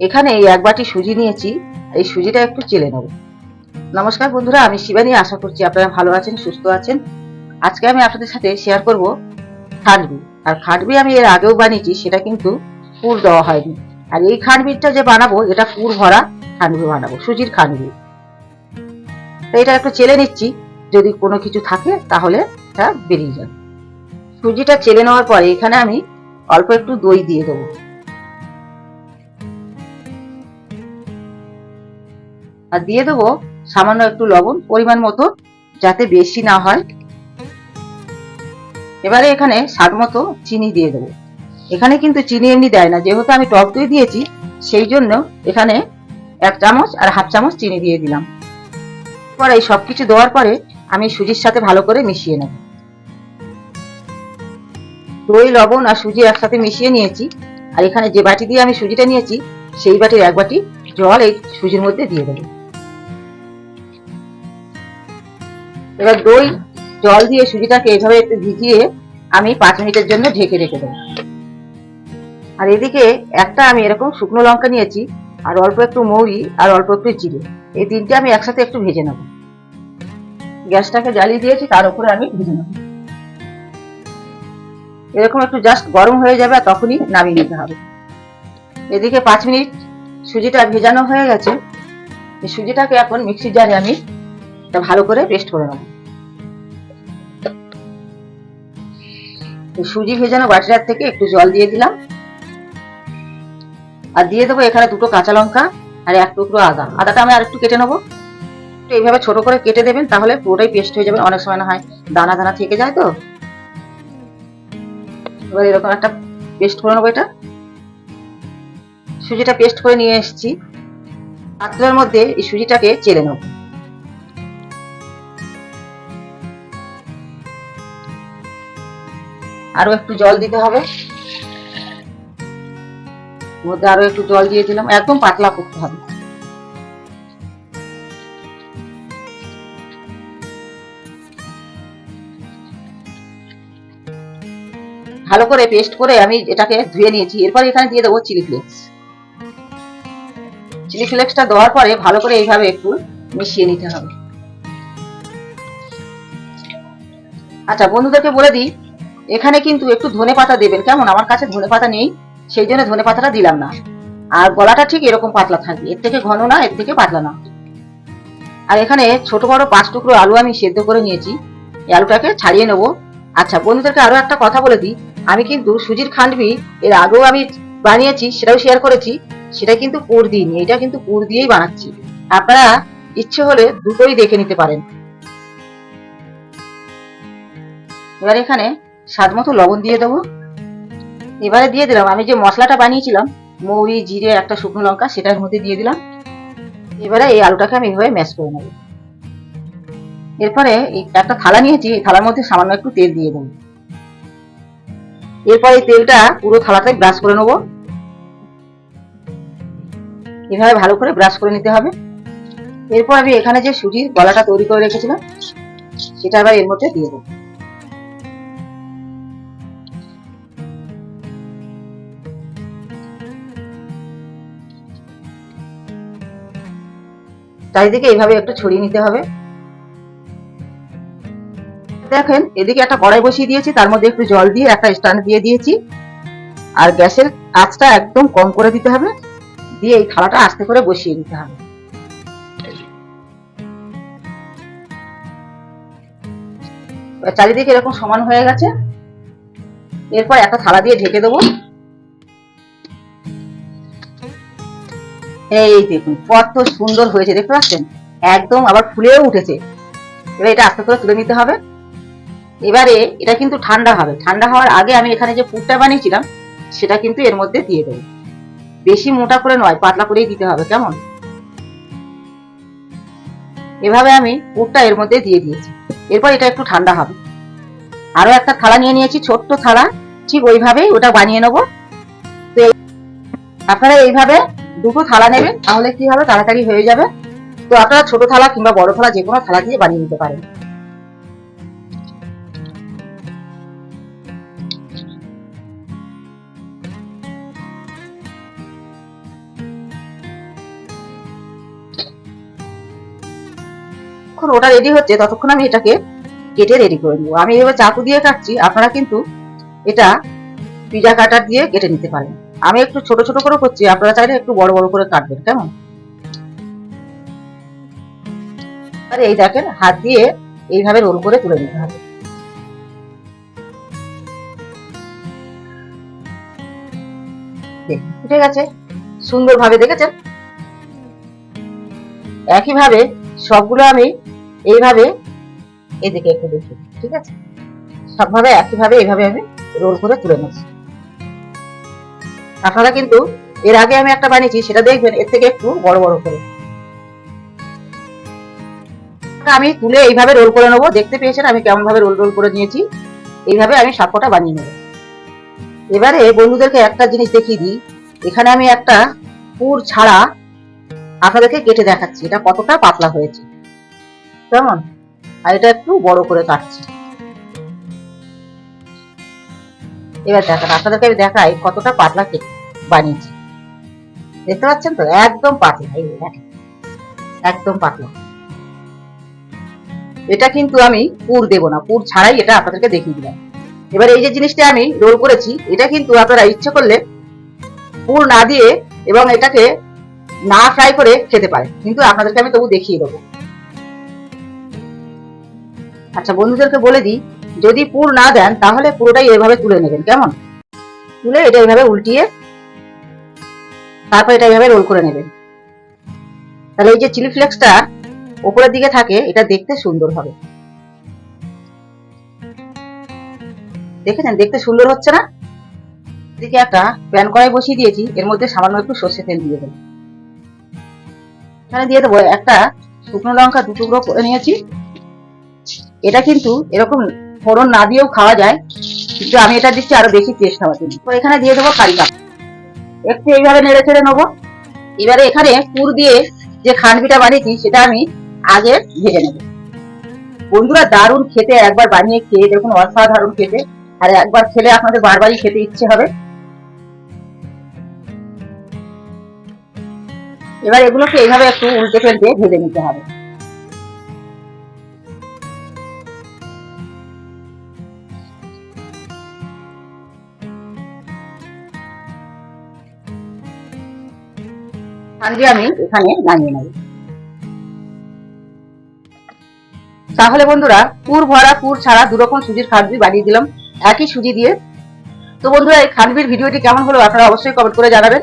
এখানে এই এক বাটি সুজি নিয়েছি, এই সুজিটা একটু চেলে নেব। নমস্কার বন্ধুরা, আমি শিবানী, আশা করছি আপনারা ভালো আছেন, সুস্থ আছেন। আজকে আমি আপনাদের সাথে শেয়ার করব খাটবি। আর খাটবি আমি এর আগেও বানিয়েছি, সেটা কিন্তু পুর দেওয়া হয়নি। আর এই খাটবিটা যে বানাবো, এটা পুর ভরা খাটবি বানাবো, সুজির খাটবি। তো এটা একটু চেলে নিচ্ছি, যদি কোনো কিছু থাকে, তাহলে বেরিয়ে যাবে। সুজিটা চেলে নেওয়ার পরে এখানে আমি অল্প একটু দই দিয়ে দেবো। আর দিয়ে দেবো সামান্য একটু লবণ পরিমাণ মতো, যাতে বেশি না হয়। এবারে এখানে স্বাদ মতো চিনি দিয়ে দেবো। এখানে কিন্তু চিনি এমনি দেয় না। যেহেতু আমি টক দই দিয়েছি, সেই জন্য এখানে এক চামচ আর হাফ চামচ চিনি দিয়ে দিলাম। পরে এই সবকিছু দেওয়ার পরে আমি সুজির সাথে ভালো করে মিশিয়ে নেব। দই, লবণ আর সুজি একসাথে মিশিয়ে নিয়েছি। আর এখানে যে বাটি দিয়ে আমি সুজিটা নিয়েছি, সেই বাটির এক বাটি জল এই সুজির মধ্যে দিয়ে দেবো। এবার দই, জল দিয়ে সুজিটাকে এভাবে একটু ভিজিয়ে আমি পাঁচ মিনিটের জন্য ঢেকে রেখে দেবো। আর এদিকে একটা আমি এরকম শুকনো লঙ্কা নিয়েছি, আর অল্প একটু মৌরি, আর অল্প একটু জিরে। এই তিনটে আমি একসাথে একটু ভেজে নেব। গ্যাসটাকে জ্বালিয়ে দিয়েছি, তার উপরে আমি ভেজে নেব। এরকম একটু জাস্ট গরম হয়ে যাবে আর তখনই নামিয়ে নিতে হবে। এদিকে পাঁচ মিনিট সুজিটা ভেজানো হয়ে গেছে। সুজিটাকে এখন মিক্সির জারে আমি এটা ভালো করে পেস্ট করে নেব। সুজি ভেজানো বাটিটার থেকে একটু জল দিয়ে দিলাম। আর দিয়ে দেবো এখানে দুটো কাঁচা লঙ্কা আর এক টুকরো আদা। আদাটা আমি আরেকটু কেটে নেব। একটু এইভাবে ছোট করে কেটে দেবেন, তাহলে পুরোটাই পেস্ট হয়ে যাবে। অনেক সময় না হয় দানা দানা থেকে যায় তো। এবার এরকম একটা পেস্ট করে নেব এটা। সুজিটা পেস্ট করে নিয়ে এসেছি। পাত্রের মধ্যে এই সুজিটাকে চেলে নেব। আরও একটু জল দিতে হবে। মধ্যে আরও একটু জল দিয়ে দিলাম একদম পাতলা করতে হবে। ভালো করে পেস্ট করে আমি এটাকে ধুয়ে নিয়েছি। এরপর এখানে দিয়ে দেবো চিলি ফ্লেক্স চিলি ফ্লেক্সটা দেওয়ার পরে ভালো করে এইভাবে একটু মিশিয়ে নিতে হবে। আচ্ছা বন্ধুদেরকে বলে দিই এখানে কিন্তু একটু ধনে পাতা দেবেন। কেমন? আমার কাছে ধনে পাতা নেই, সেই জন্য ধনে পাতাটা দিলাম না। আর গলাটা ঠিক এরকম পাতলা থাকবে। এর থেকে ঘন না, এর থেকে পাতলা না। আর এখানে ছোট বড় পাঁচ টুকরো আলু আমি সেদ্ধ করে নিয়েছি। এই আলুটাকে ছাড়িয়ে নেব। আচ্ছা বন্ধুদেরকে আরও একটা কথা বলে দিই। আমি কিন্তু সুজির খান্ডবি এর আগেও আমি বানিয়েছি, সেটাও শেয়ার করেছি। সেটা কিন্তু পুর দিইনি, এটা কিন্তু পুর দিয়েই বানাচ্ছি। আপনারা ইচ্ছে হলে দুটোই দেখে নিতে পারেন। এবার এখানে স্বাদ মতো লবণ দিয়ে দেবো। এবারে দিয়ে দিলাম, আমি যে মশলাটা বানিয়েছিলাম, মৌরি, জিরে, একটা শুকনো লঙ্কা, সেটার মধ্যে দিয়ে দিলাম। এবারে এই আলুটাকে আমি এভাবে ম্যাশ করে নেব। এরপরে একটা থালা নিয়েছি, এই থালার মধ্যে সামান্য একটু তেল দিয়ে দেবো। এরপর এই তেলটা পুরো থালাতে ব্রাশ করে নেব। এভাবে ভালো করে ব্রাশ করে নিতে হবে। এরপর আমি এখানে যে সুজির গলাটা তৈরি করে রেখেছিলাম, সেটা আবার এর মধ্যে দিয়ে দেবো। চারিদিকে এইভাবে একটু ছড়িয়ে নিতে হবে। দেখেন, এদিকে একটা কড়াই বসিয়ে দিয়েছি, তার মধ্যে একটু জল দিয়ে একটা স্ট্যান্ড দিয়ে দিয়েছি। আর গ্যাসের আঁচটা একদম কম করে দিতে হবে, দিয়ে এই থালাটা আস্তে করে বসিয়ে দিতে হবে। চারিদিকে এরকম সমান হয়ে গেছে। এরপর একটা থালা দিয়ে ঢেকে দেবো। এই দেখুন, কত সুন্দর হয়েছে, দেখতে পাচ্ছেন? একদম আবার ফুলেও উঠেছে। এবার এটা আস্তে করে তুলে নিতে হবে। এবারে এটা কিন্তু ঠান্ডা হবে। ঠান্ডা হওয়ার আগে আমি এখানে যে পুরটা বানিয়েছিলাম, সেটা কিন্তু এর মধ্যে দিয়ে দেবো। বেশি মোটা করে নয়, পাতলা করেই দিতে হবে, কেমন? এভাবে আমি পুরটা এর মধ্যে দিয়ে দিয়েছি। এরপর এটা একটু ঠান্ডা হবে। আরও একটা থালা নিয়ে নিয়েছি, ছোট্ট থালা। ঠিক ওইভাবেই ওটা বানিয়ে নেব। আপনারা এইভাবে দুটো থালা নেবেন, তাহলে কি হবে? তাড়াতাড়ি হয়ে যাবে। তো আপনারা ছোট থালা কিংবা বড় থালা যে কোনো থালা দিয়ে বানিয়ে নিতে পারেন। যতক্ষণ ওটা রেডি হচ্ছে, ততক্ষণ আমি এটাকে কেটে রেডি করে নেব। আমি এবার চাকু দিয়ে কাটছি, আপনারা কিন্তু এটা পিজা কাটার দিয়ে কেটে নিতে পারেন। আমি একটু ছোট ছোট করে করছি, আপনারা চাইলে একটু বড় বড় করে কাটবেন, কেমন? আর এই দেখেন, হাত দিয়ে এইভাবে রোল করে তুলে নিতে হবে। উঠে গেছে, সুন্দরভাবে দেখেছেন? একইভাবে সবগুলো আমি এইভাবে এদিকে একটু দেখি ঠিক আছে? সবভাবে একইভাবে এইভাবে আমি রোল করে তুলে নেব আপনারা কিন্তু এর আগে আমি একটা বানিয়েছি, সেটা দেখবেন, এর থেকে একটু বড় বড় করে। আমি তুলে এইভাবে রোল করে নেব, দেখতে পেয়েছেন আমি কেমন ভাবে রোল রোল করে নিয়েছি। এইভাবে আমি সাপটা বানিয়ে নেব। এবারে বন্ধুদেরকে একটা জিনিস দেখিয়ে দিই। এখানে আমি একটা পুর ছাড়া আপনাদেরকে কেটে দেখাচ্ছি, এটা কতটা পাতলা হয়েছে। কেমন? আর এটা একটু বড় করে কাটছি। এবার দেখেন, আপনাদেরকে আমি দেখাই কতটা পাতলা কেটে বানিয়েছি। দেখতে পাচ্ছেন তো? একদম পাতলা, এই দেখেন, একদম পাতলা। এটা কিন্তু আমি পুর দেব না, পুর ছাড়াই এটা আপনাদেরকে দেখিয়ে দিলাম। এবার এই যে জিনিসটা আমি রোল করেছি, এটা কিন্তু আপনারা ইচ্ছে করলে পুর না দিয়ে এবং এটাকে না ফ্রাই করে খেতে পারেন, কিন্তু আপনাদেরকে আমি তবু দেখিয়ে দেবো। আচ্ছা বন্ধুদেরকে বলে দিই যদি পুর না দেন, তাহলে পুরোটাই এভাবে তুলে নেবেন, কেমন? তুলে এটা এইভাবে উল্টিয়ে তারপর এটা এইভাবে রোল করে নেবেন। তাহলে এই যে চিলি ফ্লেক্সটা ওপরের দিকে থাকে, এটা দেখতে সুন্দর হবে। দেখেছেন? দেখতে সুন্দর হচ্ছে না? এদিকে একটা প্যান কড়াই বসিয়ে দিয়েছি, এর মধ্যে সামান্য একটু সর্ষে তেল দিয়ে দেবো। এখানে দিয়ে দেবো একটা শুকনো লঙ্কা দু টুকরো করে নিয়েছি। এটা কিন্তু এরকম ফোড়ন না দিয়েও খাওয়া যায়, কিন্তু আমি এটা দিচ্ছি, আরও বেশি টেস্ট হওয়ার জন্য। তো এখানে দিয়ে দেবো কারি পাতা। একটু এইভাবে নেড়ে চেড়ে নেব। এবারে এখানে পুর দিয়ে যে খানবিটা বানিয়েছি, সেটা আমি আগে ভেজে নেব। বন্ধুরা, দারুণ খেতে, একবার বানিয়ে খেয়ে দেখুন, অসাধারণ খেতে। আর একবার খেলে আপনাদের বারবারই খেতে ইচ্ছে হবে। এবার এগুলোকে এইভাবে একটু উল্টে ফেলতে ভেজে নিতে হবে। খানবি আমি এখানে নামিয়ে নেব। তাহলে বন্ধুরা, পুর ভরা, পুর ছাড়া দুরকম সুজির খানবি বানিয়ে দিলাম। একই সুজি দিয়ে। তো বন্ধুরা, এই খানবির ভিডিওটি কেমন হলো আপনারা অবশ্যই কমেন্ট করে জানাবেন।